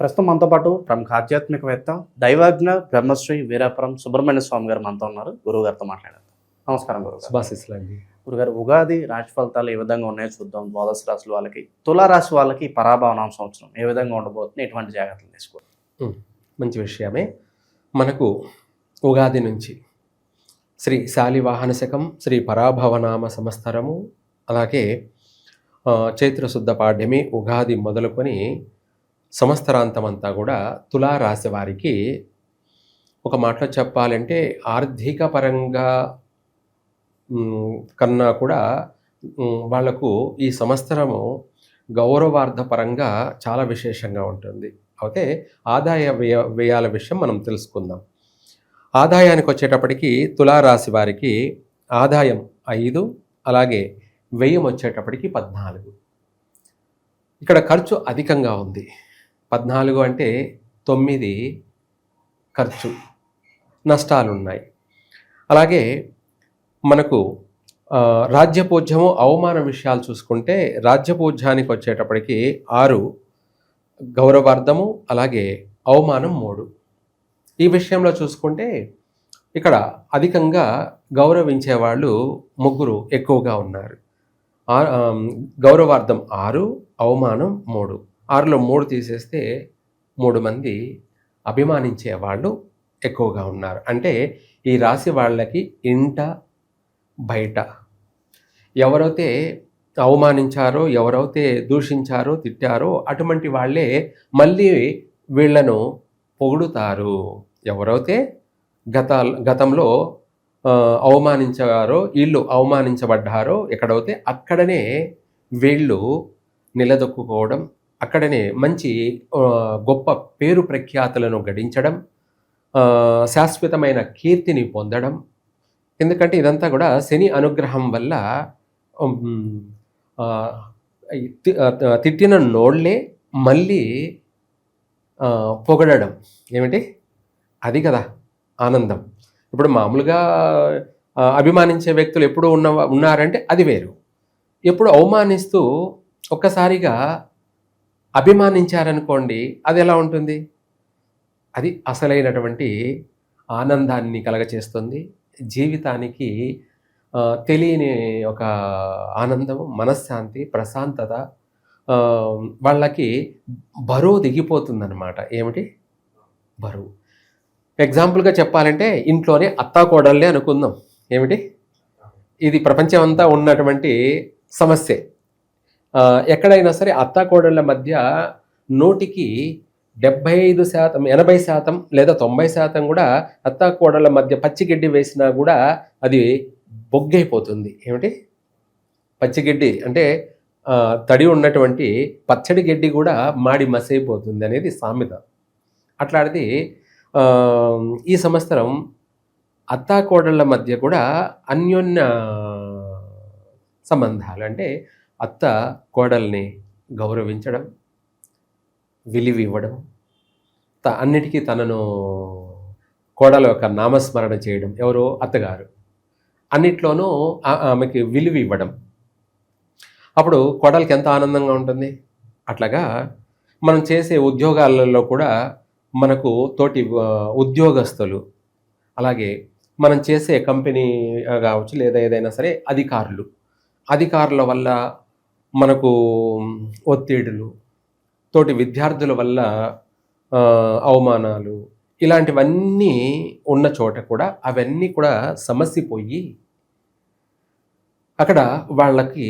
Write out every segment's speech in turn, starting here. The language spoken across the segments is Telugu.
ప్రస్తుతం మనతో పాటు ప్రముఖ ఆధ్యాత్మికవేత్త దైవాజ్ఞ బ్రహ్మశ్రీ వీరాపురం సుబ్రహ్మణ్య స్వామి గారు మనతో ఉన్నారు. గురువు గారితో మాట్లాడారు నమస్కారం గురుగారు శుభాశిస్సులండి. గురుగారు ఉగాది రాశి ఫలితాలు ఏ విధంగా ఉన్నాయో చూద్దాం. ద్వాదశ రాశుల వాళ్ళకి తులా రాశి వాళ్ళకి పరాభవనామ సంవత్సరం ఏ విధంగా ఉండబోతుంది? ఎటువంటి జాగ్రత్తలు తీసుకోవాలి? మంచి విషయమే. మనకు ఉగాది నుంచి శ్రీ శాలివాహన శకం శ్రీ పరాభవనామ సంవత్సరము అలాగే చైత్రశుద్ధ పాడ్యమి ఉగాది మొదలుకొని సంవత్సరాంతమంతా కూడా తులారాశి వారికి ఒక మాటలో చెప్పాలంటే ఆర్థిక పరంగా కన్నా కూడా వాళ్ళకు ఈ సంవత్సరము గౌరవార్థపరంగా చాలా విశేషంగా ఉంటుంది. అయితే ఆదాయ వ్యయ వ్యయాల విషయం మనం తెలుసుకుందాం. ఆదాయానికి వచ్చేటప్పటికి తులారాశి వారికి ఆదాయం ఐదు అలాగే వ్యయం వచ్చేటప్పటికి పద్నాలుగు. ఇక్కడ ఖర్చు అధికంగా ఉంది. పద్నాలుగు అంటే తొమ్మిది ఖర్చు నష్టాలు ఉన్నాయి అలాగే మనకు ఆ, రాజ్యపూజ్యము అవమాన విషయాలు చూసుకుంటే రాజ్యపూజ్యానికి వచ్చేటప్పటికి ఆరు గౌరవార్థము అలాగే అవమానం మూడు. ఈ విషయంలో చూసుకుంటే ఇక్కడ అధికంగా గౌరవించే వాళ్ళు ముగ్గురు ఎక్కువగా ఉన్నారు. గౌరవార్థం ఆరు అవమానం మూడు. ఆరులో మూడు తీసేస్తే మూడు మంది అభిమానించే వాళ్ళు ఎక్కువగా ఉన్నారు. అంటే ఈ రాశి వాళ్ళకి ఇంట బయట ఎవరైతే అవమానించారో ఎవరైతే దూషించారో తిట్టారో అటువంటి వాళ్ళే మళ్ళీ వీళ్ళను పొగుడుతారు. ఎవరైతే గత గతంలో అవమానించారో వీళ్ళు అవమానించబడ్డారో ఎక్కడైతే అక్కడనే వీళ్ళు నిలదొక్కుకోవడం అక్కడనే మంచి గొప్ప పేరు ప్రఖ్యాతులను గడించడం శాశ్వతమైన కీర్తిని పొందడం. ఎందుకంటే ఇదంతా కూడా శని అనుగ్రహం వల్ల తిట్టిన నోళ్ళే మళ్ళీ పొగడడం. ఏమిటి? అది కదా ఆనందం. ఇప్పుడు మామూలుగా అభిమానించే వ్యక్తులు ఎప్పుడు ఉన్న ఉన్నారంటే అది వేరు. ఎప్పుడు అవమానిస్తూ ఒక్కసారిగా అభిమానించారనుకోండి అది ఎలా ఉంటుంది? అది అసలైనటువంటి ఆనందాన్ని కలగచేస్తుంది. జీవితానికి తెలియని ఒక ఆనందం మనశ్శాంతి ప్రశాంతత వాళ్ళకి బరువు దిగిపోతుందన్నమాట. ఏమిటి? బరువు. ఎగ్జాంపుల్గా చెప్పాలంటే ఇంట్లోనే అత్తాకోడళ్ళే అనుకుందాం. ఏమిటి? ఇది ప్రపంచం అంతా ఉన్నటువంటి సమస్యే. ఎక్కడైనా సరే అత్తాకోడళ్ళ మధ్య నూటికి డెబ్బై ఐదు శాతం ఎనభై శాతం లేదా తొంభై శాతం కూడా అత్తాకోడళ్ళ మధ్య పచ్చిగడ్డి వేసినా కూడా అది బొగ్గైపోతుంది. ఏమిటి? పచ్చిగడ్డి అంటే తడి ఉన్నటువంటి పచ్చడి గడ్డి కూడా మాడి మసైపోతుంది అనేది సామెత. అట్లాంటిది ఈ సంవత్సరం అత్తాకోడళ్ళ మధ్య కూడా అన్యోన్య సంబంధాలు అంటే అత్త కోడల్ని గౌరవించడం విలువ ఇవ్వడం త అన్నిటికీ తనను కోడల యొక్క నామస్మరణ చేయడం ఎవరో అత్తగారు. అన్నిట్లోనూ ఆమెకి విలువ ఇవ్వడం అప్పుడు కోడలికి ఎంత ఆనందంగా ఉంటుంది? అట్లాగా మనం చేసే ఉద్యోగాలలో కూడా మనకు తోటి ఉద్యోగస్తులు అలాగే మనం చేసే కంపెనీ కావచ్చు లేదా ఏదైనా సరే అధికారులు. అధికారుల వల్ల మనకు ఒత్తిడులు తోటి విద్యార్థుల వల్ల అవమానాలు ఇలాంటివన్నీ ఉన్న చోట కూడా అవన్నీ కూడా సమస్య పోయి అక్కడ వాళ్ళకి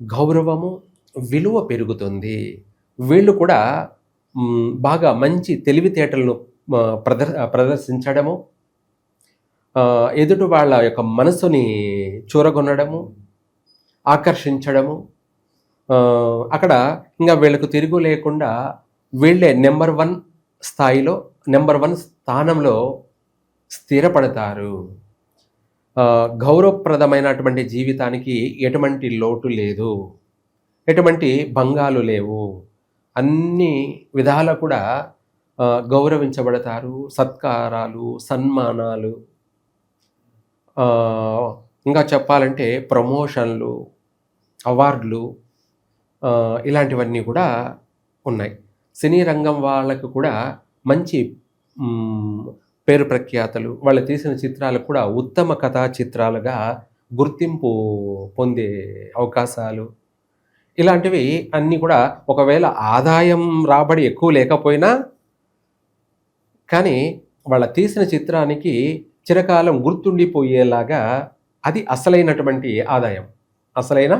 గౌరవము విలువ పెరుగుతుంది. వీళ్ళు కూడా బాగా మంచి తెలివితేటలను ప్రదర్ ప్రదర్శించడము ఎదుటి వాళ్ళ యొక్క మనసుని చూరగొనడము ఆకర్షించడము అక్కడ ఇంకా వీళ్ళకు తిరుగు లేకుండా వీళ్ళే నెంబర్ వన్ స్థాయిలో నెంబర్ వన్ స్థానంలో స్థిరపడతారు. గౌరవప్రదమైనటువంటి జీవితానికి ఎటువంటి లోటు లేదు. ఎటువంటి భంగాలు లేవు. అన్ని విధాల కూడా గౌరవించబడతారు. సత్కారాలు సన్మానాలు ఇంకా చెప్పాలంటే ప్రమోషన్లు అవార్డులు ఇలాంటివన్నీ కూడా ఉన్నాయి. సినీ రంగం వాళ్ళకు కూడా మంచి పేరు ప్రఖ్యాతలు వాళ్ళు తీసిన చిత్రాలు కూడా ఉత్తమ కథా చిత్రాలుగా గుర్తింపు పొందే అవకాశాలు. ఇలాంటివి అన్నీ కూడా ఒకవేళ ఆదాయం రాబడి ఎక్కువ లేకపోయినా కానీ వాళ్ళ తీసిన చిత్రానికి చిరకాలం గుర్తుండిపోయేలాగా అది అసలైనటువంటి ఆదాయం. అసలైన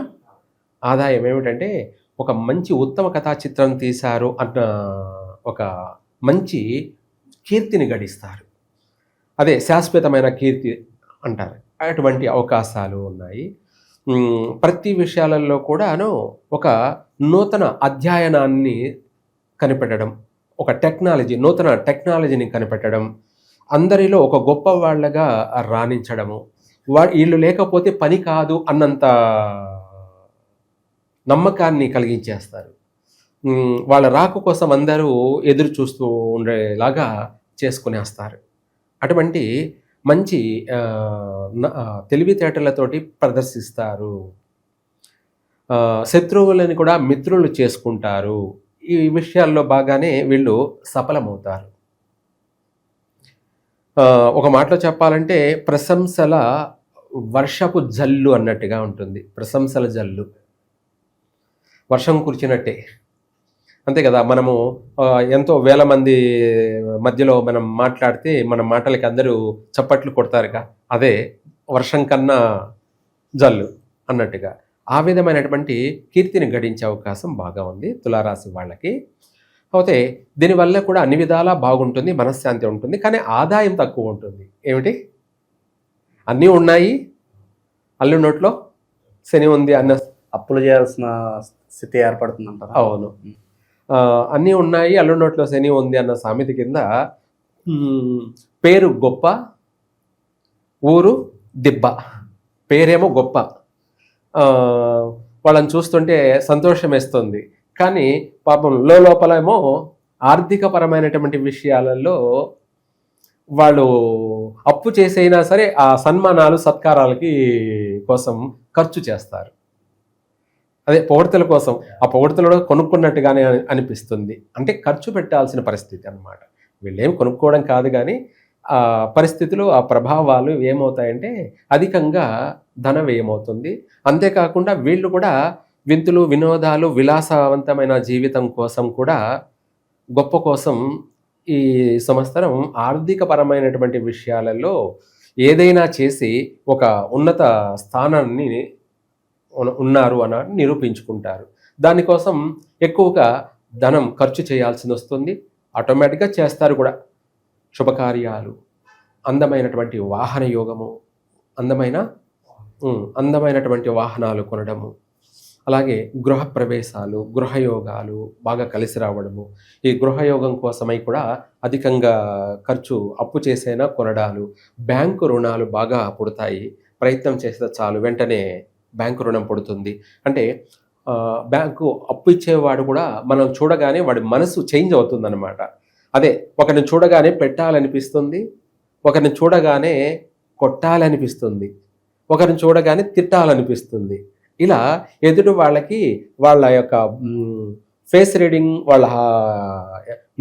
ఆదాయం ఏమిటంటే ఒక మంచి ఉత్తమ కథా చిత్రం తీశారు అన్న ఒక మంచి కీర్తిని గడిస్తారు. అదే శాశ్వతమైన కీర్తి అంటారు. అటువంటి అవకాశాలు ఉన్నాయి. ప్రతి విషయాలలో కూడాను ఒక నూతన అధ్యయనాన్ని కనిపెట్టడం ఒక టెక్నాలజీ నూతన టెక్నాలజీని కనిపెట్టడం అందరిలో ఒక గొప్ప వాళ్ళగా రాణించడము వా వీళ్ళు లేకపోతే పని కాదు అన్నంత నమ్మకాన్ని కలిగించేస్తారు. వాళ్ళ రాకు కోసం అందరూ ఎదురు చూస్తూ ఉండేలాగా చేసుకునేస్తారు. అటువంటి మంచి తెలివితేటలతోటి ప్రదర్శిస్తారు. శత్రువులను కూడా మిత్రులు చేసుకుంటారు. ఈ విషయాల్లో బాగానే వీళ్ళు సఫలమవుతారు. ఒక మాటలో చెప్పాలంటే ప్రశంసల వర్షపు జల్లు అన్నట్టుగా ఉంటుంది. ప్రశంసల జల్లు. వర్షం కురిచినట్టే. అంతే కదా మనము ఎంతో వేల మంది మధ్యలో మనం మాట్లాడితే మన మాటలకి అందరూ చప్పట్లు కొడతారుగా. అదే వర్షం కన్నా జల్లు అన్నట్టుగా. ఆ విధమైనటువంటి కీర్తిని గడించే అవకాశం బాగా ఉంది తులారాశి వాళ్ళకి. అయితే దీనివల్ల కూడా అన్ని విధాలా బాగుంటుంది మనశ్శాంతి ఉంటుంది కానీ ఆదాయం తక్కువ ఉంటుంది. ఏమిటి? అన్నీ ఉన్నాయి. అల్లు నోట్లో శని ఉంది అన్న అప్పులు చేయాల్సిన స్థితి ఏర్పడుతుందంటారా? అవును. ఆ, అన్నీ ఉన్నాయి. అల్లు నోట్లో శని ఉంది అన్న సామెత కింద పేరు గొప్ప ఊరు దిబ్బ. పేరేమో గొప్ప. వాళ్ళని చూస్తుంటే సంతోషం వేస్తుంది. కానీ పాపం లోపల ఏమో ఆర్థికపరమైనటువంటి విషయాలలో వాళ్ళు అప్పు చేసైనా సరే ఆ సన్మానాలు సత్కారాలకి కోసం ఖర్చు చేస్తారు. అదే పొగడ్తల కోసం ఆ పొగడ్తలు కూడా కొనుక్కున్నట్టుగానే అని- అనిపిస్తుంది. అంటే ఖర్చు పెట్టాల్సిన పరిస్థితి అన్నమాట. వీళ్ళేం కొనుక్కోవడం కాదు కానీ ఆ పరిస్థితులు ఆ ప్రభావాలు ఏమవుతాయంటే అధికంగా ధన వ్యయమవుతుంది అంతేకాకుండా వీళ్ళు కూడా వింతులు వినోదాలు విలాసవంతమైన జీవితం కోసం కూడా గొప్ప కోసం ఈ సంవత్సరం ఆర్థికపరమైనటువంటి విషయాలలో ఏదైనా చేసి ఒక ఉన్నత స్థానాన్ని ఉన్నారు అని నిరూపించుకుంటారు. దానికోసం ఎక్కువగా ధనం ఖర్చు చేయాల్సి వస్తుంది. ఆటోమేటిక్గా చేస్తారు కూడా. శుభకార్యాలు అందమైనటువంటి వాహన యోగము అందమైన అందమైనటువంటి వాహనాలు కొనడము అలాగే గృహ ప్రవేశాలు గృహయోగాలు బాగా కలిసి రావడము. ఈ గృహయోగం కోసమై కూడా అధికంగా ఖర్చు అప్పు చేసైనా కొనడాలు బ్యాంకు రుణాలు బాగా పుడతాయి. ప్రయత్నం చేస్తే చాలు. వెంటనే బ్యాంకు రుణం పడుతుంది. అంటే బ్యాంకు అప్పు ఇచ్చేవాడు కూడా మనం చూడగానే వాడి మనసు చేంజ్ అవుతుందన్నమాట. అదే ఒకరిని చూడగానే పెట్టాలనిపిస్తుంది ఒకరిని చూడగానే కొట్టాలనిపిస్తుంది ఒకరిని చూడగానే తిట్టాలనిపిస్తుంది. ఇలా ఎదుటి వాళ్ళకి వాళ్ళ యొక్క ఫేస్ రీడింగ్ వాళ్ళ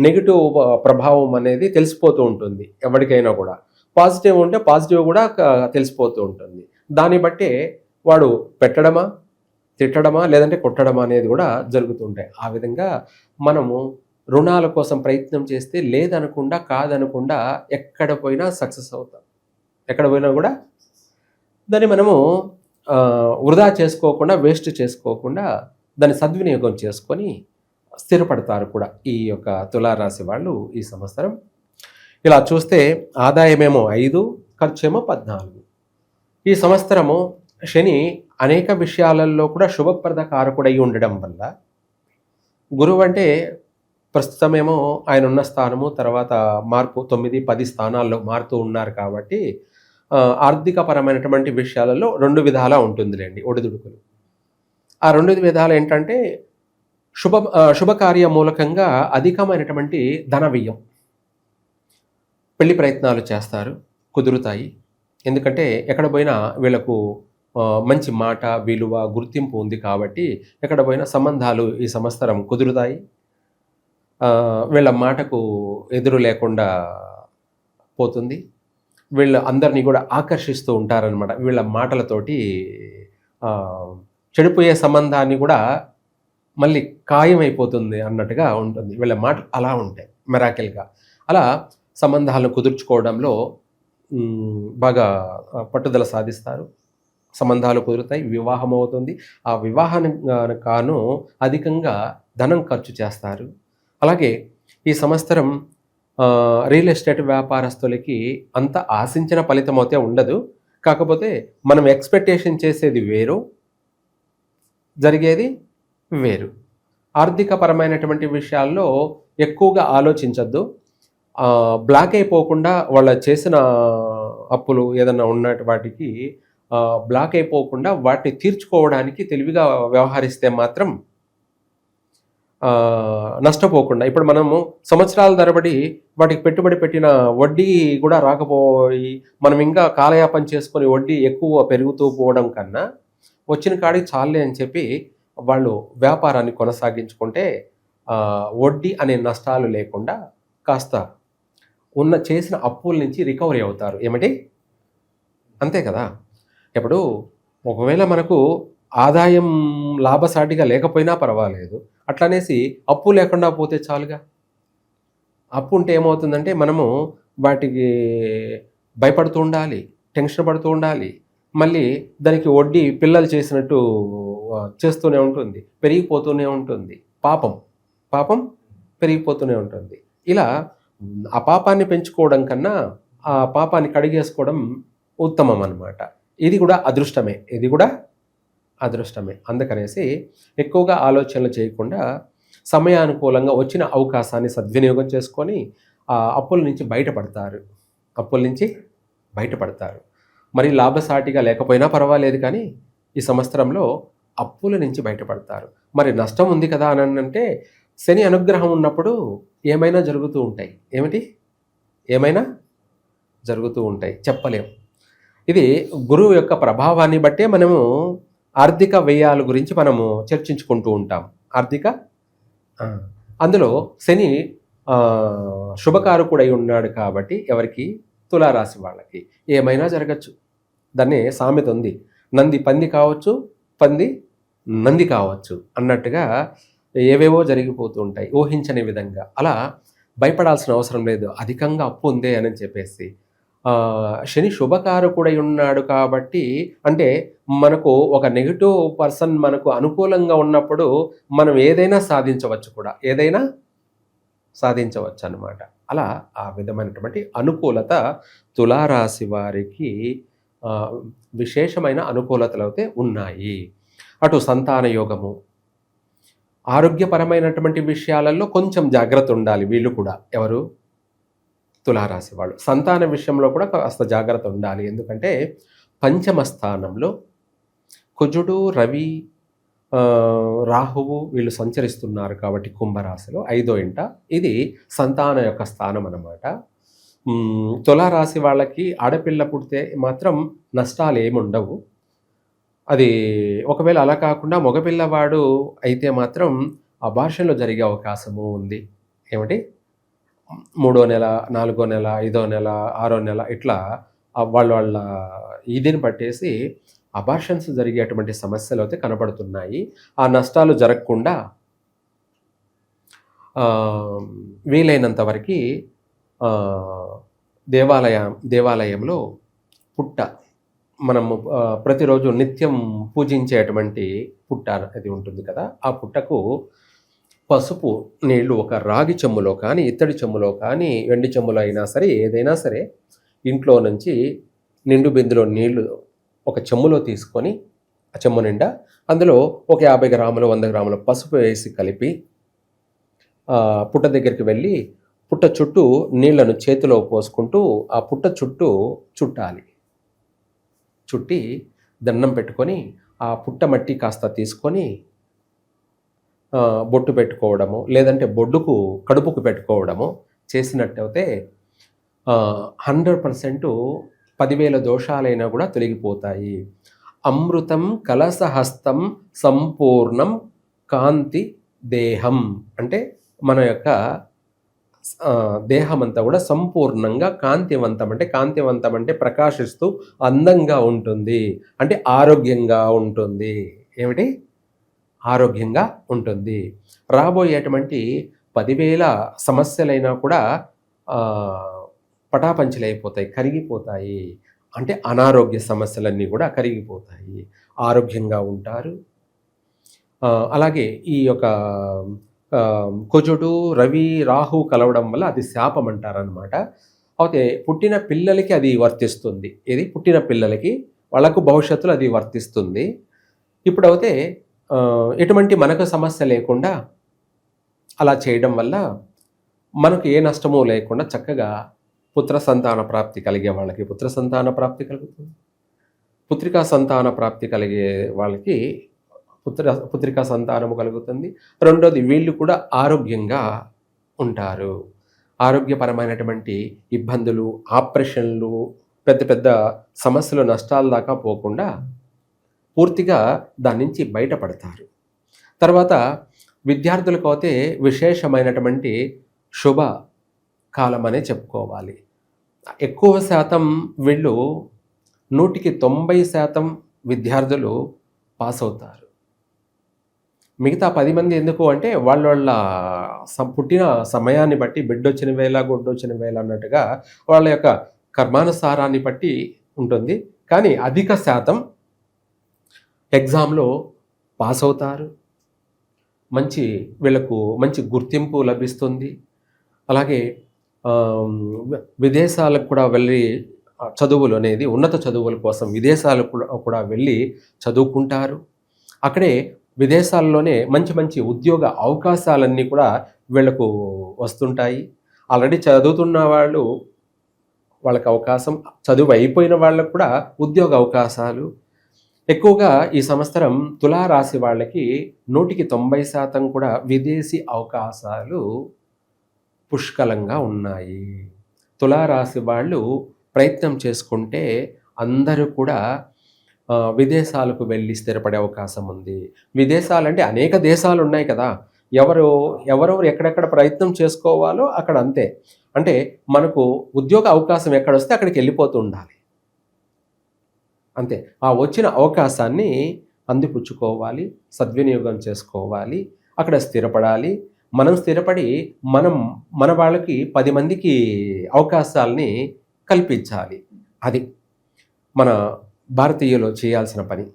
నెగిటివ్ ప్రభావం అనేది తెలిసిపోతూ ఉంటుంది ఎవరికైనా కూడా. పాజిటివ్ ఉంటే పాజిటివ్ కూడా తెలిసిపోతూ ఉంటుంది. దాన్ని బట్టే వాడు పెట్టడమా తిట్టడమా లేదంటే కొట్టడమా అనేది కూడా జరుగుతుంటాయి. ఆ విధంగా మనము రుణాల కోసం ప్రయత్నం చేస్తే లేదనకుండా కాదనకుండా ఎక్కడ పోయినా సక్సెస్ అవుతాం. ఎక్కడ పోయినా కూడా దాన్ని మనము వృధా చేసుకోకుండా వేస్ట్ చేసుకోకుండా దాన్ని సద్వినియోగం చేసుకొని స్థిరపడతారు కూడా ఈ యొక్క తులారాశి వాళ్ళు ఈ సంవత్సరం. ఇలా చూస్తే ఆదాయమేమో ఐదు ఖర్చేమో పద్నాలుగు. ఈ సంవత్సరము శని అనేక విషయాలలో కూడా శుభప్రద కారకుడై ఉండడం వల్ల గురువు అంటే ప్రస్తుతమేమో ఆయన ఉన్న స్థానము తర్వాత మార్పు తొమ్మిది పది స్థానాల్లో మారుతూ ఉన్నారు కాబట్టి ఆర్థికపరమైనటువంటి విషయాలలో రెండు విధాలా ఉంటుందిలేండి ఒడిదుడుకులు. ఆ రెండు విధాలు ఏంటంటే శుభ శుభకార్య మూలకంగా అధికమైనటువంటి ధన వ్యయం. పెళ్ళి ప్రయత్నాలు చేస్తారు కుదురుతాయి. ఎందుకంటే ఎక్కడ పోయినా వీళ్ళకు మంచి మాట విలువ గుర్తింపు ఉంది కాబట్టి ఎక్కడ పోయినా సంబంధాలు ఈ సంవత్సరం కుదురుతాయి. వీళ్ళ మాటకు ఎదురు లేకుండా పోతుంది. వీళ్ళ అందరినీ కూడా ఆకర్షిస్తూ ఉంటారనమాట వీళ్ళ మాటలతోటి చెడిపోయే సంబంధాన్ని కూడా మళ్ళీ ఖాయమైపోతుంది అన్నట్టుగా ఉంటుంది. వీళ్ళ మాటలు అలా ఉంటాయి మెరాకిల్గా అలా సంబంధాలను కుదుర్చుకోవడంలో బాగా పట్టుదల సాధిస్తారు. సంబంధాలు కుదురుతాయి వివాహం అవుతుంది ఆ వివాహానికి కాను అధికంగా ధనం ఖర్చు చేస్తారు. అలాగే ఈ సంవత్సరం రియల్ ఎస్టేట్ వ్యాపారస్తులకి అంత ఆశించిన ఫలితం అయితే ఉండదు. కాకపోతే మనం ఎక్స్పెక్టేషన్ చేసేది వేరు జరిగేది వేరు. ఆర్థిక పరమైనటువంటి విషయాల్లో ఎక్కువగా ఆలోచించద్దు. బ్లాక్ అయిపోకుండా వాళ్ళ చేసిన అప్పులు ఏదైనా ఉన్న వాటికి బ్లాక్ అయిపోకుండా వాటిని తీర్చుకోవడానికి తెలివిగా వ్యవహరిస్తే మాత్రం నష్టపోకుండా. ఇప్పుడు మనము సంవత్సరాల తరబడి వాటికి పెట్టుబడి పెట్టిన వడ్డీ కూడా రాకపోయి మనం ఇంకా కాలయాపన చేసుకొని వడ్డీ ఎక్కువ పెరుగుతూ పోవడం కన్నా వచ్చిన కాడికి చాలే అని చెప్పి వాళ్ళు వ్యాపారాన్ని కొనసాగించుకుంటే వడ్డీ అనే నష్టాలు లేకుండా కాస్త ఉన్న చేసిన అప్పుల నుంచి రికవరీ అవుతారు. ఏమిటి అంతే కదా? ఇప్పుడు ఒకవేళ మనకు ఆదాయం లాభసాటిగా లేకపోయినా పర్వాలేదు అట్లనేసి అప్పు లేకుండా పోతే చాలుగా? అప్పు ఉంటే ఏమవుతుందంటే మనము వాటికి భయపడుతూ ఉండాలి టెన్షన్ పడుతూ ఉండాలి మళ్ళీ దానికి వడ్డీ పిల్లలు చేసినట్టు చేస్తూనే ఉంటుంది పెరిగిపోతూనే ఉంటుంది. పాపం పాపం పెరిగిపోతూనే ఉంటుంది. ఇలా ఆ పాపాన్ని పెంచుకోవడం కన్నా ఆ పాపాన్ని కడిగేసుకోవడం ఉత్తమం అన్నమాట. ఇది కూడా అదృష్టమే ఇది కూడా అదృష్టమే. అందుకనేసి ఎక్కువగా ఆలోచనలు చేయకుండా సమయానుకూలంగా వచ్చిన అవకాశాన్ని సద్వినియోగం చేసుకొని ఆ అప్పుల నుంచి బయటపడతారు. అప్పుల నుంచి బయటపడతారు. మరి లాభసాటిగా లేకపోయినా పర్వాలేదు కానీ ఈ సంవత్సరంలో అప్పుల నుంచి బయటపడతారు. మరి నష్టం ఉంది కదా అని అంటే శని అనుగ్రహం ఉన్నప్పుడు ఏమైనా జరుగుతూ ఉంటాయి. ఏమిటి? ఏమైనా జరుగుతూ ఉంటాయి. చెప్పలేం. ఇది గురువు యొక్క ప్రభావాన్ని బట్టే మనము ఆర్థిక వ్యయాల గురించి మనము చర్చించుకుంటూ ఉంటాం. ఆర్థిక? అందులో శని ఆ, శుభకారకుడై ఉన్నాడు కాబట్టి ఎవరికి? తులారాశి వాళ్ళకి. ఏమైనా జరగచ్చు. దాన్ని సామెత ఉంది. నంది పంది కావచ్చు పంది నంది కావచ్చు అన్నట్టుగా ఏవేవో జరిగిపోతూ ఉంటాయి. ఊహించని విధంగా. అలా భయపడాల్సిన అవసరం లేదు. అధికంగా అప్పు ఉందే అని చెప్పేసి శని శుభకారకుడై ఉన్నాడు కాబట్టి అంటే మనకు ఒక నెగిటివ్ పర్సన్ మనకు అనుకూలంగా ఉన్నప్పుడు మనం ఏదైనా సాధించవచ్చు కూడా. ఏదైనా సాధించవచ్చు అన్నమాట అలా ఆ విధమైనటువంటి అనుకూలత తులారాశి వారికి విశేషమైన అనుకూలతలు అయితే ఉన్నాయి. అటు సంతాన యోగము ఆరోగ్యపరమైనటువంటి విషయాలలో కొంచెం జాగ్రత్త ఉండాలి వీళ్ళు కూడా. ఎవరు? తులారాశి వాళ్ళు. సంతాన విషయంలో కూడా కాస్త జాగ్రత్త ఉండాలి. ఎందుకంటే పంచమ స్థానంలో కుజుడు రవి రాహువు వీళ్ళు సంచరిస్తున్నారు కాబట్టి కుంభరాశిలో ఐదో ఇంట. ఇది సంతాన యొక్క స్థానం అన్నమాట. తులారాశి వాళ్ళకి ఆడపిల్ల పుడితే మాత్రం నష్టాలు ఏముండవు అది ఒకవేళ అలా కాకుండా మగపిల్లవాడు అయితే మాత్రం అభాషణలో జరిగే అవకాశము ఉంది. ఏమిటి మూడో నెల నాలుగో నెల ఐదో నెల ఆరో నెల ఇట్లా వాళ్ళ వాళ్ళ ఇదిని పట్టేసి అబార్షన్స్ జరిగేటువంటి సమస్యలు అయితే కనబడుతున్నాయి. ఆ నష్టాలు జరగకుండా వీలైనంత వరకు దేవాలయ దేవాలయంలో పుట్ట మనము ప్రతిరోజు నిత్యం పూజించేటువంటి పుట్ట అది ఉంటుంది కదా ఆ పుట్టకు పసుపు నీళ్ళు ఒక రాగి చెమ్ములో కానీ ఇత్తడి చెమ్ములో కానీ వెండి చెమ్ములో అయినా సరే ఏదైనా సరే ఇంట్లో నుంచి నిండు బిందులో నీళ్ళు ఒక చెమ్ములో తీసుకొని ఆ చెమ్ము నిండా అందులో ఒక యాభై గ్రాములు వంద గ్రాముల పసుపు వేసి కలిపి పుట్ట దగ్గరికి వెళ్ళి పుట్ట చుట్టూ నీళ్ళను చేతిలో పోసుకుంటూ ఆ పుట్ట చుట్టూ చుట్టాలి. చుట్టి దండం పెట్టుకొని ఆ పుట్ట మట్టి కాస్త తీసుకొని బొట్టు పెట్టుకోవడము లేదంటే బొడ్డుకు కడుపుకు పెట్టుకోవడము చేసినట్టయితే హండ్రెడ్ పర్సెంట్ పదివేల దోషాలైనా కూడా తొలగిపోతాయి. అమృతం కలసహస్తం సంపూర్ణం కాంతి దేహం. అంటే మన యొక్క దేహం అంతా కూడా సంపూర్ణంగా కాంతివంతం. అంటే కాంతివంతం అంటే ప్రకాశిస్తూ అందంగా ఉంటుంది. అంటే ఆరోగ్యంగా ఉంటుంది. ఏమిటి? ఆరోగ్యంగా ఉంటుంది. రాబోయేటువంటి పదివేల సమస్యలైనా కూడా పటాపంచలైపోతాయి కరిగిపోతాయి. అంటే అనారోగ్య సమస్యలన్నీ కూడా కరిగిపోతాయి. ఆరోగ్యంగా ఉంటారు. అలాగే ఈ యొక్క కుజుడు రవి రాహు కలవడం వల్ల అది శాపం అంటారనమాట అయితే పుట్టిన పిల్లలకి అది వర్తిస్తుంది. ఇది పుట్టిన పిల్లలకి వాళ్ళకు భవిష్యత్తులో అది వర్తిస్తుంది. ఇప్పుడైతే ఎటువంటి మనకు సమస్య లేకుండా అలా చేయడం వల్ల మనకు ఏ నష్టము లేకుండా చక్కగా పుత్ర సంతాన ప్రాప్తి కలిగే వాళ్ళకి పుత్ర సంతాన ప్రాప్తి కలుగుతుంది. పుత్రికా సంతాన ప్రాప్తి కలిగే వాళ్ళకి పుత్ర పుత్రికా సంతానము కలుగుతుంది. రెండోది వీళ్ళు కూడా ఆరోగ్యంగా ఉంటారు. ఆరోగ్యపరమైనటువంటి ఇబ్బందులు ఆపరేషన్లు పెద్ద పెద్ద సమస్యలు నష్టాల దాకా పోకుండా పూర్తిగా దాని నుంచి బయటపడతారు. తర్వాత విద్యార్థులకు అయితే విశేషమైనటువంటి శుభ కాలం అనే చెప్పుకోవాలి. ఎక్కువ శాతం వీళ్ళు నూటికి తొంభై శాతం విద్యార్థులు పాస్ అవుతారు. మిగతా పది మంది ఎందుకు అంటే వాళ్ళ వాళ్ళ సం- పుట్టిన సమయాన్ని బట్టి బిడ్డొచ్చిన వేళ గొడ్డొచ్చిన వేళ అన్నట్టుగా వాళ్ళ యొక్క కర్మానుసారాన్ని బట్టి ఉంటుంది. కానీ అధిక శాతం ఎగ్జామ్లో పాస్ అవుతారు మంచి వీళ్ళకు మంచి గుర్తింపు లభిస్తుంది. అలాగే విదేశాలకు కూడా వెళ్ళి చదువులు అనేది ఉన్నత చదువుల కోసం విదేశాలకు కూడా కూడా వెళ్ళి చదువుకుంటారు. అక్కడే విదేశాల్లోనే మంచి మంచి ఉద్యోగ అవకాశాలన్నీ కూడా వీళ్ళకు వస్తుంటాయి. ఆల్రెడీ చదువుతున్న వాళ్ళు వాళ్ళకి అవకాశం చదువు అయిపోయిన వాళ్ళకు కూడా ఉద్యోగ అవకాశాలు ఎక్కువగా ఈ సంవత్సరం తులారాశి వాళ్ళకి నూటికి తొంభై శాతం కూడా విదేశీ అవకాశాలు పుష్కలంగా ఉన్నాయి. తులారాశి వాళ్ళు ప్రయత్నం చేసుకుంటే అందరూ కూడా విదేశాలకు వెళ్ళి స్థిరపడే అవకాశం ఉంది. విదేశాలంటే అనేక దేశాలు ఉన్నాయి కదా. ఎవరు ఎవరెవరు ఎక్కడెక్కడ ప్రయత్నం చేసుకోవాలో అక్కడ అంతే. అంటే మనకు ఉద్యోగ అవకాశం ఎక్కడ వస్తే అక్కడికి వెళ్ళిపోతూ ఉండాలి. అంతే. ఆ వచ్చిన అవకాశాన్ని అందిపుచ్చుకోవాలి సద్వినియోగం చేసుకోవాలి అక్కడ స్థిరపడాలి. మనం స్థిరపడి మనం మన వాళ్ళకి పది మందికి అవకాశాలని కల్పించాలి. అది మన భారతీయులు చేయాల్సిన పని.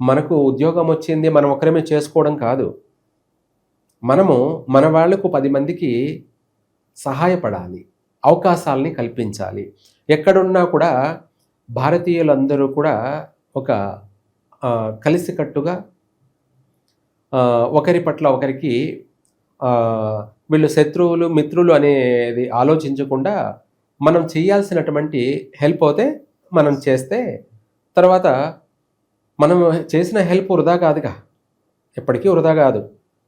మనకు ఉద్యోగం వచ్చింది మనం ఒకరమే చేసుకోవడం కాదు. మనము మన వాళ్ళకు పది మందికి సహాయపడాలి అవకాశాలని కల్పించాలి. ఎక్కడున్నా కూడా భారతీయులందరూ కూడా ఒక కలిసికట్టుగా ఒకరి పట్ల ఒకరికి వీళ్ళు శత్రువులు మిత్రులు అనేది ఆలోచించకుండా మనం చేయాల్సినటువంటి హెల్ప్ అయితే మనం చేస్తే తర్వాత మనం చేసిన హెల్ప్ వృధా కాదుగా. ఎప్పటికీ వృధా కాదు.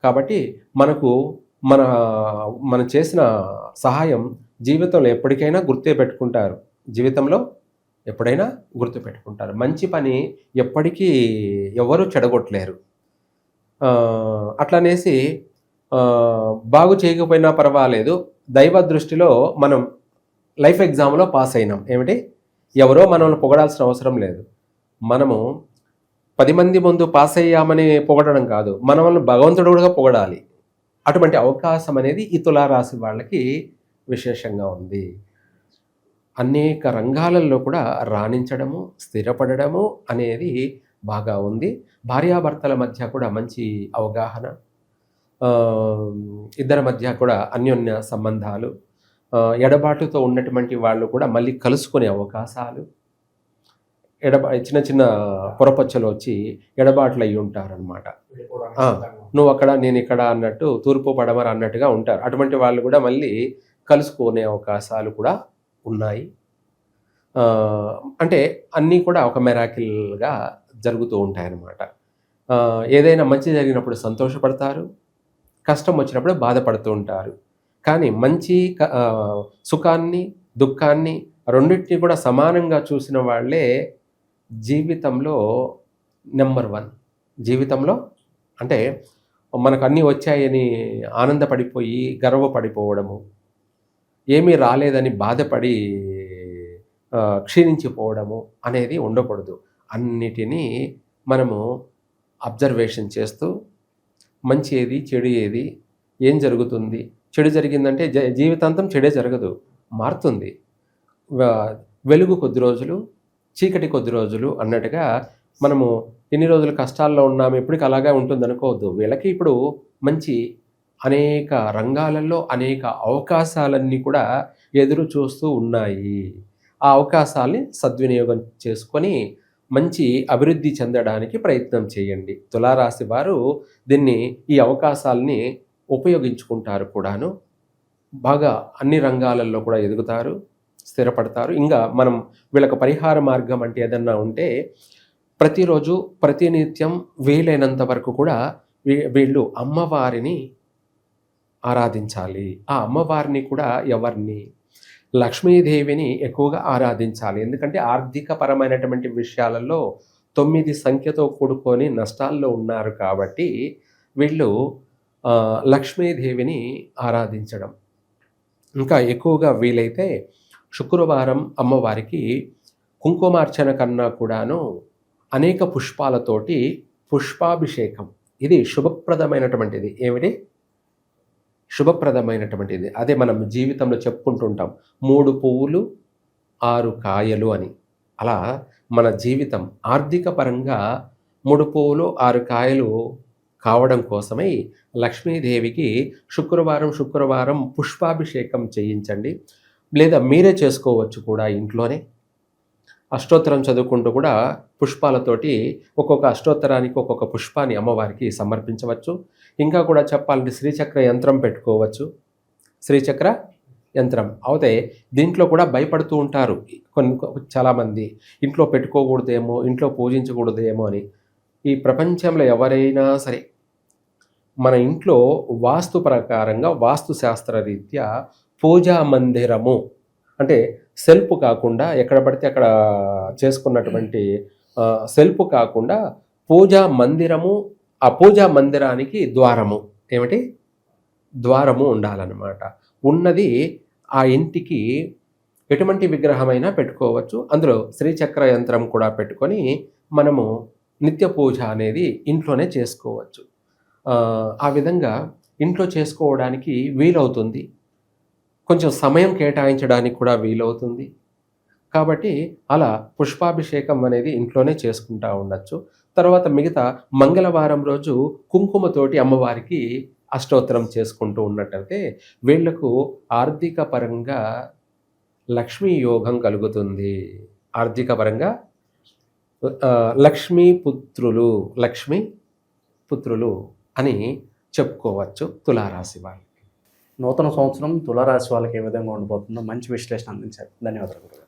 కాబట్టి మనకు మన మనం చేసిన సహాయం జీవితంలో ఎప్పటికైనా గుర్తే పెట్టుకుంటారు. జీవితంలో ఎప్పుడైనా గుర్తుపెట్టుకుంటారు. మంచి పని ఎప్పటికీ ఎవరు చెడగొట్టలేరు. అట్లనేసి బాగు చేయకపోయినా పర్వాలేదు. దైవ దృష్టిలో మనం లైఫ్ ఎగ్జామ్లో పాస్ అయినాం. ఏమిటి? ఎవరో మనల్ని పొగడాల్సిన అవసరం లేదు. మనము పది మంది ముందు పాస్ అయ్యామని పొగడడం కాదు. మనల్ని భగవంతుడు కూడా పొగడాలి. అటువంటి అవకాశం అనేది ఈ తులారాశి వాళ్ళకి విశేషంగా ఉంది. అనేక రంగాలలో కూడా రాణించడము స్థిరపడము అనేది బాగా ఉంది. భార్యాభర్తల మధ్య కూడా మంచి అవగాహన ఇద్దరి మధ్య కూడా అన్యోన్య సంబంధాలు ఎడబాటుతో ఉన్నటువంటి వాళ్ళు కూడా మళ్ళీ కలుసుకునే అవకాశాలు ఎడబా చిన్న చిన్న పొరపచ్చలు వచ్చి ఎడబాట్లు అయి ఉంటారనమాట నువ్వు అక్కడ నేను ఇక్కడ అన్నట్టు తూర్పు పడమర అన్నట్టుగా ఉంటారు. అటువంటి వాళ్ళు కూడా మళ్ళీ కలుసుకునే అవకాశాలు కూడా ఉన్నాయి. అంటే అన్నీ కూడా ఒక మెరాకిల్గా జరుగుతూ ఉంటాయన్నమాట. ఏదైనా మంచి జరిగినప్పుడు సంతోషపడతారు కష్టం వచ్చినప్పుడు బాధపడుతూ ఉంటారు. కానీ మంచి సుఖాన్ని దుఃఖాన్ని రెండింటిని కూడా సమానంగా చూసిన వాళ్ళే జీవితంలో నెంబర్ వన్. జీవితంలో అంటే మనకు అన్నీ వచ్చాయని ఆనందపడిపోయి గర్వపడిపోవడము ఏమీ రాలేదని బాధపడి క్షీణించిపోవడము అనేది ఉండకూడదు. అన్నిటినీ మనము అబ్జర్వేషన్ చేస్తూ మంచి ఏది చెడు ఏది ఏం జరుగుతుంది చెడు జరిగిందంటే జ జీవితాంతం చెడే జరగదు మారుతుంది. వెలుగు కొద్ది రోజులు చీకటి కొద్ది రోజులు అన్నట్టుగా మనము ఎన్ని రోజులు కష్టాల్లో ఉన్నాము ఎప్పటికీ అలాగే ఉంటుంది అనుకోవద్దు వీళ్ళకి ఇప్పుడు మంచి అనేక రంగాలలో అనేక అవకాశాలన్నీ కూడా ఎదురు చూస్తూ ఉన్నాయి. ఆ అవకాశాల్ని సద్వినియోగం చేసుకొని మంచి అభివృద్ధి చెందడానికి ప్రయత్నం చేయండి. తులారాశి వారు దీన్ని ఈ అవకాశాలని ఉపయోగించుకుంటారు కూడాను. బాగా అన్ని రంగాలలో కూడా ఎదుగుతారు స్థిరపడతారు. ఇంకా మనం వీళ్ళకి పరిహార మార్గం అంటే ఏదన్నా ఉంటే ప్రతిరోజు ప్రతినిత్యం వీలైనంత వరకు కూడా వీళ్ళు అమ్మవారిని ఆరాధించాలి. ఆ అమ్మవారిని కూడా ఎవరిని? లక్ష్మీదేవిని ఎక్కువగా ఆరాధించాలి. ఎందుకంటే ఆర్థిక పరమైనటువంటి విషయాలలో తొమ్మిది సంఖ్యతో కూడుకొని నష్టాల్లో ఉన్నారు కాబట్టి వీళ్ళు లక్ష్మీదేవిని ఆరాధించడం. ఇంకా ఎక్కువగా వీలైతే శుక్రవారం అమ్మవారికి కుంకుమార్చన కన్నా కూడాను అనేక పుష్పాలతోటి పుష్పాభిషేకం. ఇది శుభప్రదమైనటువంటిది. ఏమిటి? శుభప్రదమైనటువంటిది. అదే మనం జీవితంలో చెప్పుకుంటుంటాం మూడు పువ్వులు ఆరు కాయలు అని. అలా మన జీవితం ఆర్థిక పరంగా మూడు పువ్వులు ఆరు కాయలు కావడం కోసమై లక్ష్మీదేవికి శుక్రవారం శుక్రవారం పుష్పాభిషేకం చేయించండి. లేదా మీరే చేసుకోవచ్చు కూడా ఇంట్లోనే. అష్టోత్తరం చదువుకుంటూ కూడా పుష్పాలతోటి ఒక్కొక్క అష్టోత్తరానికి ఒక్కొక్క పుష్పాన్ని అమ్మవారికి సమర్పించవచ్చు. ఇంకా కూడా చెప్పాలంటే శ్రీచక్ర యంత్రం పెట్టుకోవచ్చు. శ్రీచక్ర యంత్రం. అవుతే దీంట్లో కూడా భయపడుతూ ఉంటారు కొన్ని చాలామంది. ఇంట్లో పెట్టుకోకూడదేమో ఇంట్లో పూజించకూడదేమో అని. ఈ ప్రపంచంలో ఎవరైనా సరే మన ఇంట్లో వాస్తు ప్రకారంగా వాస్తు శాస్త్ర రీత్యా పూజా మందిరము అంటే సెల్ఫ్ కాకుండా ఎక్కడ పడితే అక్కడ చేసుకున్నటువంటి సెల్ఫ్ కాకుండా పూజా మందిరము ఆ పూజా మందిరానికి ద్వారము. ఏమిటి? ద్వారము ఉండాలన్నమాట. ఉన్నది ఆ ఇంటికి ఎటువంటి విగ్రహమైనా పెట్టుకోవచ్చు. అందులో శ్రీచక్ర యంత్రం కూడా పెట్టుకొని మనము నిత్య పూజ అనేది ఇంట్లోనే చేసుకోవచ్చు. ఆ, ఆ విధంగా ఇంట్లో చేసుకోవడానికి వీలవుతుంది. కొంచెం సమయం కేటాయించడానికి కూడా వీలవుతుంది. కాబట్టి అలా పుష్పాభిషేకం అనేది ఇంట్లోనే చేసుకుంటా ఉండొచ్చు. తర్వాత మిగతా మంగళవారం రోజు కుంకుమతోటి అమ్మవారికి అష్టోత్తరం చేసుకుంటూ ఉన్నట్టయితే వీళ్ళకు ఆర్థిక పరంగా లక్ష్మీ యోగం కలుగుతుంది. ఆర్థిక పరంగా లక్ష్మీ పుత్రులు లక్ష్మీ పుత్రులు అని చెప్పుకోవచ్చు తులారాశి వాళ్ళకి. నూతన సంవత్సరం తులారాశి వాళ్ళకి ఏ విధంగా ఉండబోతుందో మంచి విశ్లేషణ అందించారు. ధన్యవాదాలు